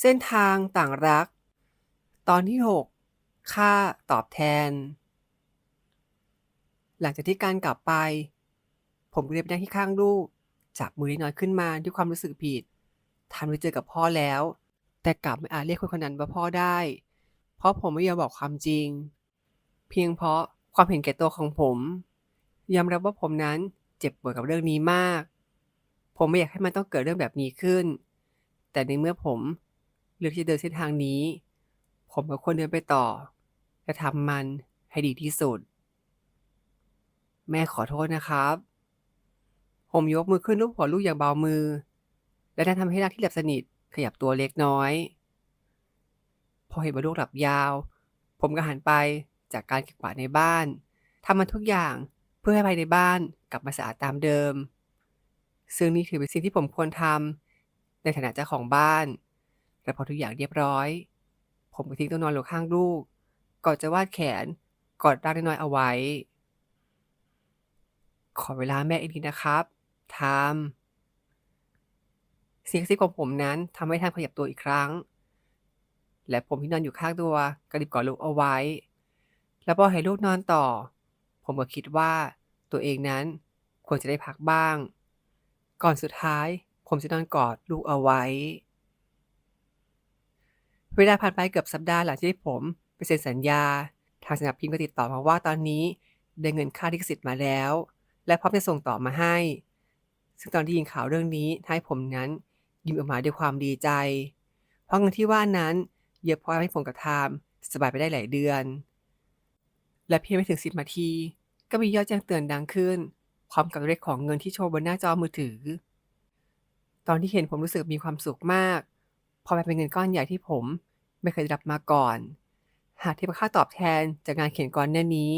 เส้นทางต่างรัก ตอนที่ 6 ค่าตอบแทน หลังจากที่การกลับไป ผมก็เลยไปนั่งที่ข้างลูก จับมือน้อยขึ้นมาด้วยความรู้สึกผิดทันไปเจอกับพ่อแล้ว แต่กลับไม่อาจเรียกคนคนนั้นว่าพ่อได้ เพราะผมไม่ยอมบอกความจริง เพียงเพราะความเห็นแก่ตัวของผมยอมรับว่าผมนั้นเจ็บปวดกับเรื่องนี้มาก ผมไม่อยากให้มันต้องเกิดเรื่องแบบนี้ขึ้น แต่ในเมื่อผม เลือกที่จะเดินเส้นทางนี้ ผมก็ควรเดินไปต่อและทำมันให้ดีที่สุด แม่ขอโทษนะครับ ผมยกมือขึ้นลูบหัวลูกอย่างเบามือ และนั่นทำให้ร่างที่หลับสนิทขยับตัวเล็กน้อย พอเห็นว่าลูกหลับยาว ผมก็หันไปจากการเก็บกวาดในบ้านทำมันทุกอย่างเพื่อให้ภายในบ้านกลับมาสะอาดตามเดิม ซึ่งนี่ถือเป็นสิ่งที่ผมควรทำในฐานะเจ้าของบ้าน และพอทุกอย่างเรียบร้อย ผมก็ทิ้งตัวนอนลงข้างลูกก่อนจะวาดแขนกอดร่างน้อยๆเอาไว้ ขอเวลาแม่อีกนิดนะครับทามเสียงซิบของผมนั้นทำให้ทามขยับตัวอีกครั้ง และผมที่นอนอยู่ข้างตัวกระดิบกอดลูกเอาไว้ แล้วพอให้ลูกนอนต่อ ผมก็คิดว่าตัวเองนั้นควรจะได้พักบ้าง ก่อนสุดท้ายผมจะนอนกอดลูกเอาไว้ เวลาผ่านไปเกือบสัปดาห์หลังที่ผมไปเซ็นสัญญา ทางสำนักพิมพ์ก็ติดต่อมาว่าตอนนี้ได้เงินค่าลิขสิทธิ์มาแล้ว และพร้อมจะส่งต่อมาให้ ซึ่งตอนที่ยินข่าวเรื่องนี้ทำให้ผมนั้นยิ้มออกมาด้วยความดีใจ เพราะเงินที่ว่านั้นเยอะพอให้ผมกับไทม์สบายไปได้หลายเดือน และเพียงไม่ถึงสิบนาที ก็มียอดแจ้งเตือนดังขึ้นพร้อมกับเลขของเงินที่โชว์บนหน้าจอมือถือ ตอนที่เห็นผมรู้สึกมีความสุขมากพราะมันเป็นเงินก้อนใหญ่ที่ผม ไม่เคยรับมาก่อน หากเทียบกับค่าตอบแทนจากงานเขียนก่อนหน้านี้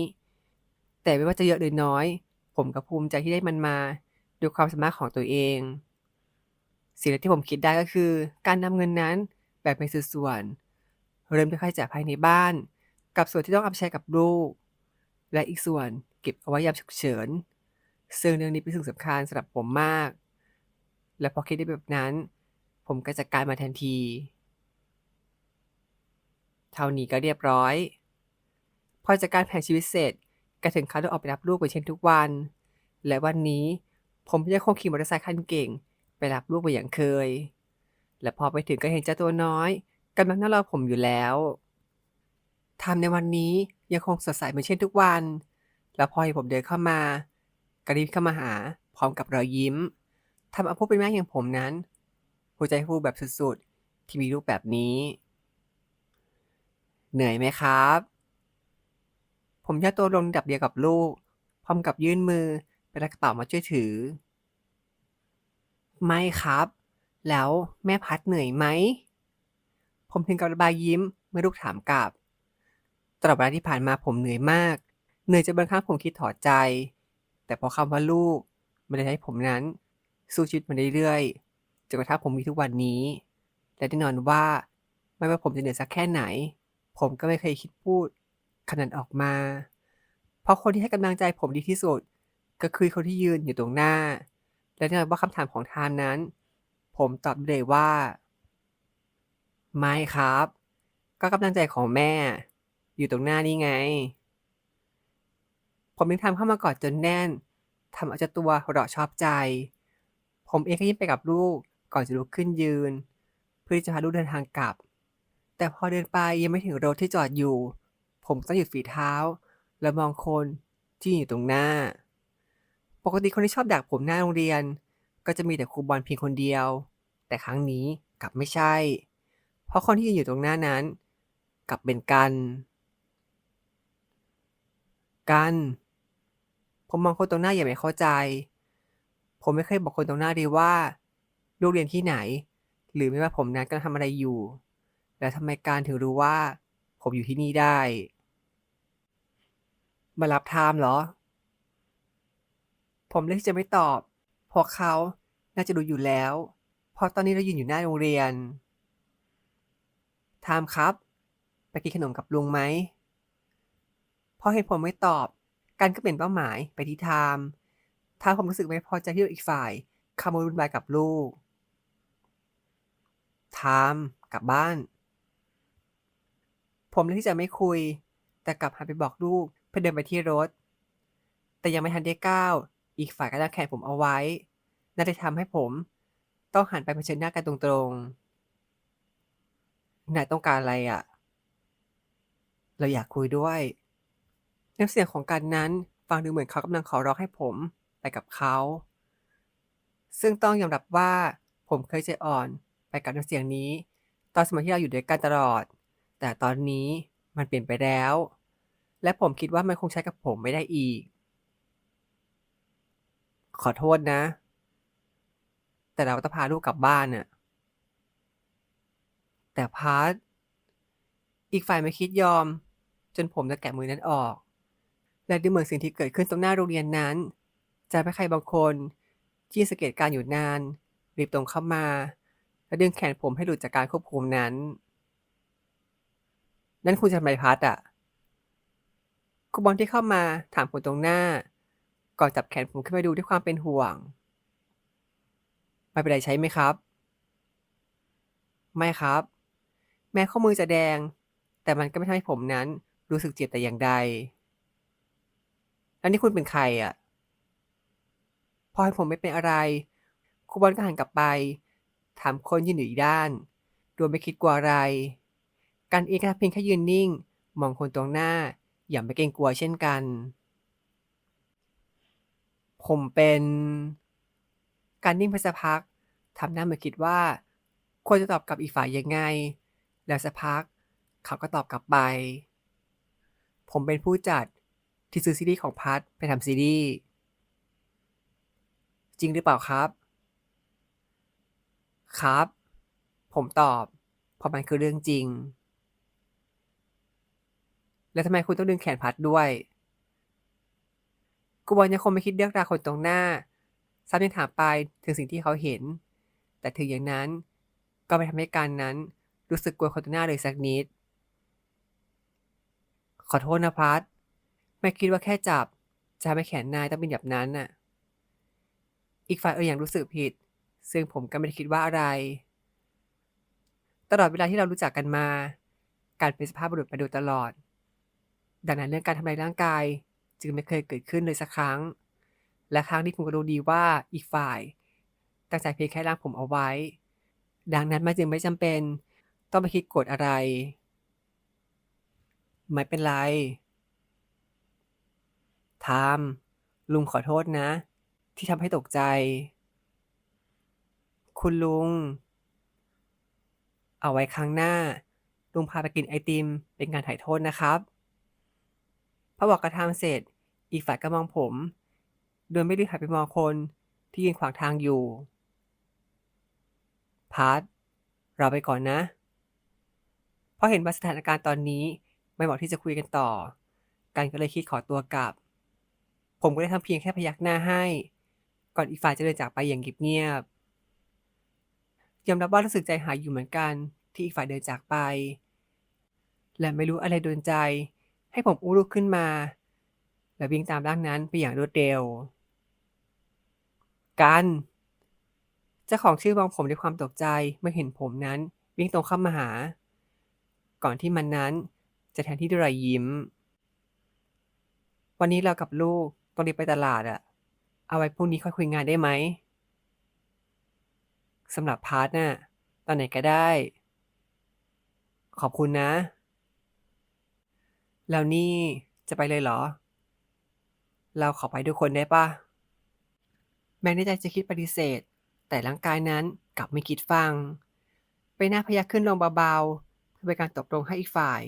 แต่ไม่ว่าจะเยอะหรือน้อย ผมก็ภูมิใจที่ได้มันมาด้วยความสามารถของตัวเอง สิ่งที่ผมคิดได้ก็คือ การนำเงินนั้นแบ่งเป็นส่วน เริ่มค่าใช้จ่ายภายในบ้าน กับส่วนที่ต้องเอาไปใช้กับลูก และอีกส่วนเก็บเอาไว้ยามฉุกเฉิน ซึ่งเรื่องนี้เป็นสิ่งสำคัญสำหรับผมมาก และพอคิดได้แบบนั้น ผมก็จัดการมาทันที เท่านี้ก็เรียบร้อย พอจัดการแผนชีวิตเสร็จก็ถึงขั้นต้องออกไปรับลูกเหมือนเช่นทุกวัน และวันนี้ผมยังคงขี่มอเตอร์ไซค์คันเก่ง ไปรับลูกไปอย่างเคย และพอไปถึงก็เห็นเจ้าตัวน้อยกำลังนั่งรอผมอยู่แล้วทำในวันนี้ยังคงสดใสเหมือนเช่นทุกวัน แล้วพอเห็นผมเดินเข้ามากระดิบเข้ามาหา พร้อมกับรอยยิ้มทำเอาผู้เป็นแม่อย่างผมนั้น หัวใจฟูแบบสุดๆ ที่มีลูกแบบนี้ เหนื่อยไหมครับ ผมย่อตัวลงดับเดียวกับลูก พร้อมกับยื่นมือไปรักระเป๋ามาช่วยถือ ไม่ครับ แล้วแม่พัดเหนื่อยไหม ผมถึงกับระบายยิ้มเมื่อลูกถามกลับ ตลอดเวลาที่ผ่านมาผมเหนื่อยมาก เหนื่อยจนบางครั้งผมคิดถอดใจ แต่พอคำว่าลูกมันได้ให้ผมนั้น สู้ชีวิตมาเรื่อยๆจนกระทั่งผมมีทุกวันนี้ และแน่นอนว่าไม่ว่าผมจะเหนื่อยสักแค่ไหน ผมก็ไม่เคยคิดพูดขนาดออกมา เพราะคนที่ให้กำลังใจผมดีที่สุด ก็คือคนที่ยืนอยู่ตรงหน้า และแน่นอนว่าคำถามของทานนั้น ผมตอบได้เลยว่า ไม่ครับ ก็กำลังใจของแม่ อยู่ตรงหน้านี่ไง ผมยังทำเข้ามากอดจนแน่นทำเอาเจ้าตัวหัวเราะชอบใจ ผมเองก็ยิ้มไปกับลูกก่อนจะลุกขึ้นยืน เพื่อที่จะพาลูกเดินทางกลับ แต่พอเดินไปยังไม่ถึงรถที่จอดอยู่ ผมต้องหยุดฝีเท้า และมองคนที่อยู่ตรงหน้า ปกติคนที่ชอบดักผมหน้าโรงเรียน ก็จะมีแต่ครูบอลเพียงคนเดียว แต่ครั้งนี้กลับไม่ใช่ เพราะคนที่ยืนอยู่ตรงหน้านั้น กลับเป็นกัน กัน ผมมองคนตรงหน้าอย่างไม่เข้าใจ ผมไม่เคยบอกคนตรงหน้าเลยว่าลูกเรียนที่ไหน หรือไม่ว่าผมนั้นกำลังทำอะไรอยู่ และทำไมการถึงรู้ว่า ผมอยู่ที่นี่ได้ มารับไทม์เหรอ ผมเลือกที่จะไม่ตอบเพราะเขาน่าจะรู้อยู่แล้วเพราะตอนนี้เรายืนอยู่หน้าโรงเรียนไทม์ครับ ไปกินขนมกับลุงไหมพอเห็นผมไม่ตอบ กันก็เปลี่ยนเป้าหมายไปที่ไทม์ถ้าผมรู้สึกไม่พอใจที่อีกฝ่ายข้ามารุนแรงกับลูกไทม์กลับบ้าน ผมเลือกที่จะไม่คุย แต่กลับหันไปบอกลูกเพื่อเดินไปที่รถ แต่ยังไม่ทันได้ก้าว อีกฝ่ายก็ดันแขนผมเอาไว้นั่นเลยทำให้ผมต้องหันไปเผชิญหน้ากันตรงๆนายต้องการอะไรอะ่ะ เราอยากคุยด้วยน้ำเสียงของกันนั้นฟังดูเหมือนเขากำลังขอร้องให้ผมไปกับเขา ซึ่งต้องยอมรับว่าผมเคยใจอ่อนไปกับน้ำเสียงนี้ ตอนสมัยที่เราอยู่ด้วยกันตลอด แต่ตอนนี้มันเปลี่ยนไปแล้ว และผมคิดว่ามันคงใช้กับผมไม่ได้อีก ขอโทษนะ แต่เราต้องพาลูกกลับบ้านน่ะ แต่พาร์ทอีกฝ่ายไม่คิดยอม จนผมจะแกะมือนั้นออก และดูเหมือนสิ่งที่เกิดขึ้นตรงหน้าโรงเรียนนั้น จะไม่ใครบางคนที่สังเกตการอยู่นาน รีบตรงเข้ามา และดึงแขนผมให้หลุดจากการควบคุมนั้น นั่นคุณจะทำไมพัดอะครูบอลที่เข้ามาถามผมตรงหน้า ก่อนจับแขนผมขึ้นมาดูด้วยความเป็นห่วง ไม่เป็นไรใช่ไหมครับ ไม่ครับ แม้ข้อมือจะแดง แต่มันก็ไม่ทำให้ผมนั้นรู้สึกเจ็บแต่อย่างใด แล้วนี่คุณเป็นใครอะ พอให้ผมไม่เป็นอะไร ครูบอลก็หันกลับไป ถามคนยืนอยู่อีกด้าน โดยไม่คิดกลัวอะไร กันเองก็เพียงแค่ยืนนิ่ง มองคนตรงหน้า อย่าไม่เกรงกลัวเช่นกัน ผมเป็น การนิ่งไปสักพักทำหน้าเหมือนคิดว่า ควรจะตอบกลับอีกฝ่ายยังไง แล้วสักพัก เขาก็ตอบกลับไป ผมเป็นผู้จัดที่ซื้อซีรีส์ของพัทไปทำซีรีส์จริงหรือเปล่าครับ ครับ ผมตอบเพราะมันคือเรื่องจริง แล้วทำไมคุณต้องดึงแขนพัดด้วย กูบอลยังคงไม่คิดเลือกราคนตรงหน้า ซ้ำยังถามไปถึงสิ่งที่เขาเห็น แต่ถึงอย่างนั้น ก็ไม่ทำให้การนั้นรู้สึกกลัวคนตรงหน้าเลยสักนิด ขอโทษนะพัดไม่คิดว่าแค่จับ จะทำให้แขนนายต้องเป็นแบบนั้นน่ะ อีกฝ่ายเอออย่างรู้สึกผิด ซึ่งผมก็ไม่ได้คิดว่าอะไร ตลอดเวลาที่เรารู้จักกันมา การเป็นสภาพบุรุษมาโดยตลอด ดังนั้นเรื่องการทำลายร่างกาย จึงไม่เคยเกิดขึ้นเลยสักครั้ง และครั้งนี้ผมก็รู้ดีว่าอีกฝ่าย ตั้งใจเพียงแค่ร่างผมเอาไว้ ดังนั้นมันจึงไม่จำเป็น ต้องไปคิดโกรธอะไร ไม่เป็นไรทามลุงขอโทษนะ ที่ทำให้ตกใจ คุณลุง เอาไว้ครั้งหน้า ลุงพาไปกินไอติมเป็นการถ่ายโทษนะครับ พอบอกกระทำเสร็จ อีกฝ่ายก็มองผม โดยไม่ได้หันไปมองคนที่ยืนขวางทางอยู่ พาร์ทเราไปก่อนนะ เพราะเห็นว่าสถานการณ์ตอนนี้ไม่เหมาะที่จะคุยกันต่อ กันก็เลยคิดขอตัวกลับ ผมก็ได้ทำเพียงแค่พยักหน้าให้ ก่อนอีกฝ่ายจะเดินจากไปอย่างเงียบๆยอมรับว่ารู้สึกใจหายอยู่เหมือนกัน ที่อีกฝ่ายเดินจากไป และไม่รู้อะไรโดนใจ ให้ผมอุ้ลูกขึ้นมา และวิ่งตามร่างนั้นไปอย่างรวดเร็ว กันเจ้าของชื่อมองผมด้วยความตกใจเมื่อเห็นผมนั้นวิ่งตรงเข้ามาหา ก่อนที่มันนั้นจะแทนที่ด้วยรอยยิ้ม วันนี้เรากับลูกต้องรีบไปตลาดอะเอาไว้พรุ่งนี้ค่อยคุยงานได้ไหมสำหรับพาร์ทน่ะตอนไหนก็ได้ ขอบคุณนะ แล้วนี่จะไปเลยเหรอ เราขอไปทุกคนได้ปะแม้ในใจจะคิดปฏิเสธ แต่ร่างกายนั้นกลับไม่คิดฟัง ไปหน้าพยักขึ้นลงเบาๆ เพื่อเป็นการตกลงให้อีกฝ่าย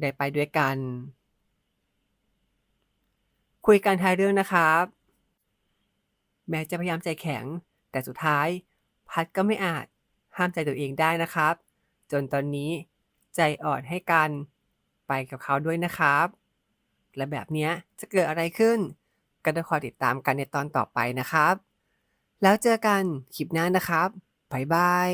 ได้ไปด้วยกัน คุยกันท้ายเรื่องนะครับ แม้จะพยายามใจแข็ง แต่สุดท้าย พัดก็ไม่อาจห้ามใจตัวเองได้นะครับ จนตอนนี้ใจอ่อนให้กัน ไปกับเขาด้วยนะครับ และแบบนี้จะเกิดอะไรขึ้น ก็ต้องคอยติดตามกันในตอนต่อไปนะครับ แล้วเจอกันคลิปหน้านะครับบ๊ายบาย